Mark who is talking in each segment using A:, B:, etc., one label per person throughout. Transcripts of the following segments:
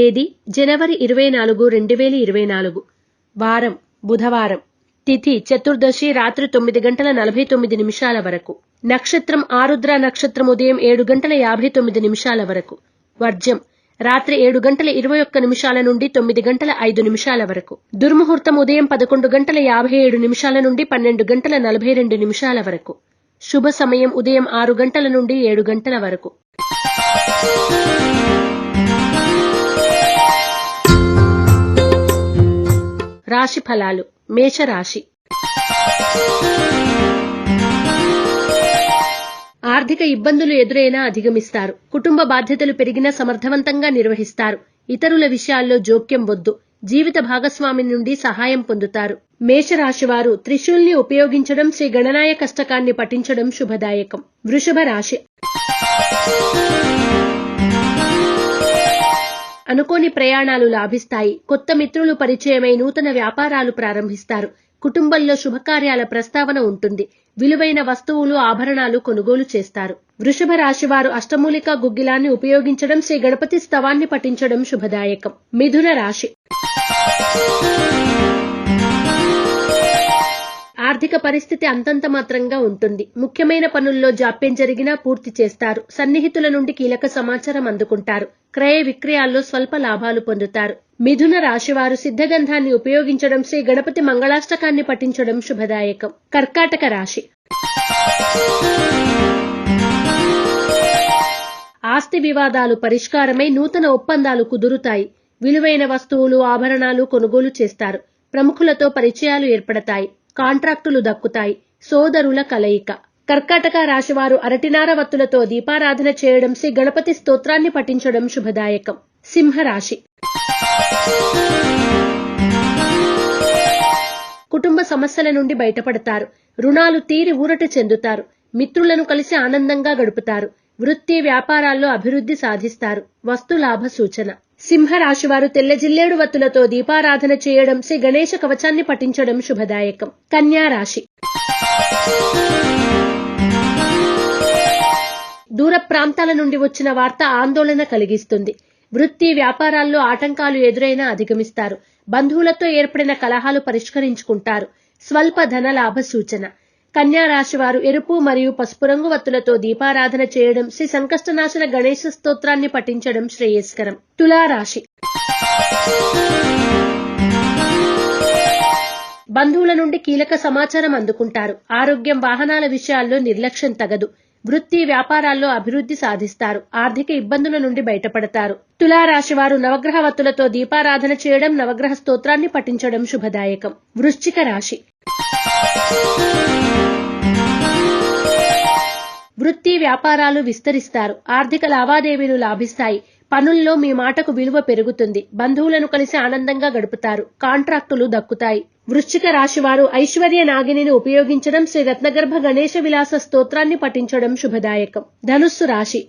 A: తేదీ జనవరి ఇరవై నాలుగు రెండు వేల ఇరవై నాలుగు. వారం బుధవారం. తిథి చతుర్దశి రాత్రి తొమ్మిది గంటల నలభై తొమ్మిది నిమిషాల వరకు. నక్షత్రం ఆరుద్ర నక్షత్రం ఉదయం ఏడు గంటల యాభై తొమ్మిది నిమిషాల వరకు. వర్జం రాత్రి ఏడు గంటల ఇరవై ఒక్క నిమిషాల నుండి తొమ్మిది గంటల ఐదు నిమిషాల వరకు. దుర్ముహూర్తం ఉదయం పదకొండు గంటల యాభై ఏడు నిమిషాల నుండి పన్నెండు గంటల నలభై రెండు నిమిషాల వరకు. శుభ సమయం ఉదయం ఆరు గంటల నుండి ఏడు గంటల వరకు. రాశి ఫలాలు మేషరాశి. ఆర్థిక ఇబ్బందులు ఎదురైనా అధిగమిస్తారు. కుటుంబ బాధ్యతలు పెరిగినా సమర్థవంతంగా నిర్వహిస్తారు. ఇతరుల విషయాల్లో జోక్యం వద్దు. జీవిత భాగస్వామి నుండి సహాయం పొందుతారు. మేషరాశివారు త్రిశూల్ని ఉపయోగించడం శ్రీ గణనాయ కష్టకాన్ని పఠించడం శుభదాయకం. వృషభ రాశి. అనుకోని ప్రయాణాలు లాభిస్తాయి. కొత్త మిత్రులు పరిచయమై నూతన వ్యాపారాలు ప్రారంభిస్తారు. కుటుంబంలో శుభకార్యాల ప్రస్తావన ఉంటుంది. విలువైన వస్తువులు ఆభరణాలు కొనుగోలు చేస్తారు. వృషభ రాశి వారు అష్టమూలిక గుగ్గిలాన్ని ఉపయోగించడం శ్రీ గణపతి స్తవాన్ని పఠించడం శుభదాయకం. మిథున రాశి. ఆర్థిక పరిస్థితి అంతంత మాత్రంగా ఉంటుంది. ముఖ్యమైన పనుల్లో జాప్యం జరిగినా పూర్తి చేస్తారు. సన్నిహితుల నుండి కీలక సమాచారం అందుకుంటారు. క్రయ విక్రయాల్లో స్వల్ప లాభాలు పొందుతారు. మిథున రాశివారు సిద్ధగంధాన్ని ఉపయోగించడం శ్రీ గణపతి మంగళాష్టకాన్ని పఠించడం శుభదాయకం. కర్కాటక రాశి. ఆస్తి వివాదాలు పరిష్కారమై నూతన ఒప్పందాలు కుదురుతాయి. విలువైన వస్తువులు ఆభరణాలు కొనుగోలు చేస్తారు. ప్రముఖులతో పరిచయాలు ఏర్పడతాయి. కాంట్రాక్టులు దక్కుతాయి. సోదరుల కలయిక. కర్కాటక రాశివారు అరటినార వత్తులతో దీపారాధన చేయడం శ్రీ గణపతి స్తోత్రాన్ని పఠించడం శుభదాయకం. సింహరాశి. కుటుంబ సమస్యల నుండి బయటపడతారు. రుణాలు తీరి ఊరట చెందుతారు. మిత్రులను కలిసి ఆనందంగా గడుపుతారు. వృత్తి వ్యాపారాల్లో అభివృద్ధి సాధిస్తారు. వస్తులాభ సూచన. సింహరాశివారు తెల్ల జిల్లేడు వత్తులతో దీపారాధన చేయడం శ్రీ గణేశ కవచాన్ని పఠించడం శుభదాయకం. కన్యా రాశి. దూర ప్రాంతాల నుండి వచ్చిన వార్త ఆందోళన కలిగిస్తుంది. వృత్తి వ్యాపారాల్లో ఆటంకాలు ఎదురైనా అధిగమిస్తారు. బంధువులతో ఏర్పడిన కలహాలు పరిష్కరించుకుంటారు. స్వల్ప ధన లాభ సూచన. కన్యా రాశి వారు ఎరుపు మరియు పసుపు రంగు వత్తులతో దీపారాధన చేయడం శ్రీ సంకష్టనాశన గణేశ స్తోత్రాన్ని పఠించడం శ్రేయస్కరం. తులారాశి. బంధువుల నుండి కీలక సమాచారం అందుకుంటారు. ఆరోగ్యం వాహనాల విషయాల్లో నిర్లక్ష్యం తగదు. వృత్తి వ్యాపారాల్లో అభివృద్ధి సాధిస్తారు. ఆర్థిక ఇబ్బందుల నుండి బయటపడతారు. తులారాశి వారు నవగ్రహ వత్తులతో దీపారాధన చేయడం నవగ్రహ స్తోత్రాన్ని పఠించడం శుభదాయకం. వృశ్చిక రాశి. వృత్తి వ్యాపారాలు విస్తరిస్తారు. ఆర్థిక లావాదేవీలు లాభిస్తాయి. పనుల్లో మీ మాటకు విలువ పెరుగుతుంది. బంధువులను కలిసి ఆనందంగా గడుపుతారు. కాంట్రాక్టులు దక్కుతాయి. వృశ్చిక రాశి వారు ఐశ్వర్య నాగిని ఉపయోగించడం శ్రీ రత్నగర్భ గణేశ విలాస స్తోత్రాన్ని పఠించడం శుభదాయకం. ధనుస్సు రాశి.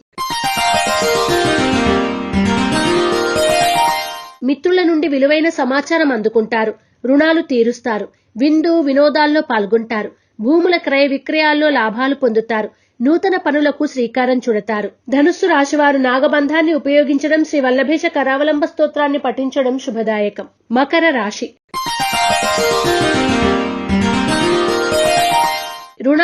A: మిత్రుల నుండి విలువైన సమాచారం అందుకుంటారు. రుణాలు తీరుస్తారు. విందు వినోదాల్లో పాల్గొంటారు. భూముల క్రయ విక్రయాల్లో లాభాలు పొందుతారు. నూతన పనులకు శ్రీకారం చుడతారు. ధనుస్సు రాశివారు నాగబంధాన్ని ఉపయోగించడం శ్రీ వల్లభేష కరావలంబ స్తోత్రాన్ని పఠించడం శుభదాయకం. మకర రాశి.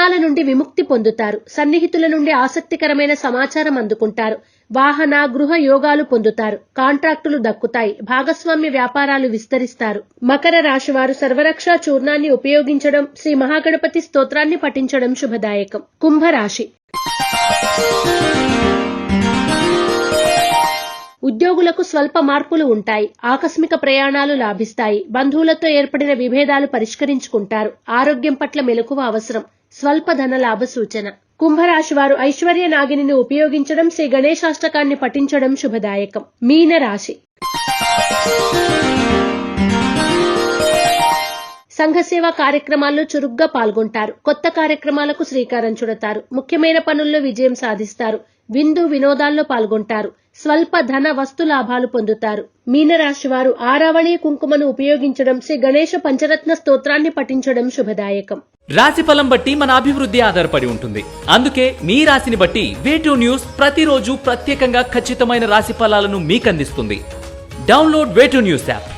A: రుణాల నుండి విముక్తి పొందుతారు. సన్నిహితుల నుండి ఆసక్తికరమైన సమాచారం అందుకుంటారు. వాహన గృహ యోగాలు పొందుతారు. కాంట్రాక్టులు దక్కుతాయి. భాగస్వామ్య వ్యాపారాలు విస్తరిస్తారు. మకర రాశి వారు సర్వరక్ష చూర్ణాన్ని ఉపయోగించడం శ్రీ మహాగణపతి స్తోత్రాన్ని పఠించడం శుభదాయకం. కుంభరాశి. ఉద్యోగులకు స్వల్ప మార్పులు ఉంటాయి. ఆకస్మిక ప్రయాణాలు లాభిస్తాయి. బంధువులతో ఏర్పడిన విభేదాలు పరిష్కరించుకుంటారు. ఆరోగ్యం పట్ల మెలకువ అవసరం. స్వల్ప ధన లాభ సూచన. కుంభరాశి వారు ఐశ్వర్య నాగిని ఉపయోగించడం శ్రీ గణేశాష్టకాన్ని పఠించడం శుభదాయకం. మీన రాశి. సంఘసేవ కార్యక్రమాల్లో చురుగ్గా పాల్గొంటారు. కొత్త కార్యక్రమాలకు శ్రీకారం చుడతారు. ముఖ్యమైన పనుల్లో విజయం సాధిస్తారు. విందు వినోదాల్లో పాల్గొంటారు. స్వల్ప ధన వస్తు లాభాలు పొందుతారు. మీనరాశి వారు ఆరావళి కుంకుమను ఉపయోగించడం శ్రీ గణేష పంచరత్న స్తోత్రాన్ని పఠించడం శుభదాయకం.
B: రాశి ఫలం బట్టి మన అభివృద్ధి ఆధారపడి ఉంటుంది. అందుకే మీ రాశిని బట్టి వేటూ న్యూస్ ప్రతిరోజు ప్రత్యేకంగా ఖచ్చితమైన రాశి ఫలాలను మీకు అందిస్తుంది డౌన్లోడ్ వేటూ న్యూస్ యాప్.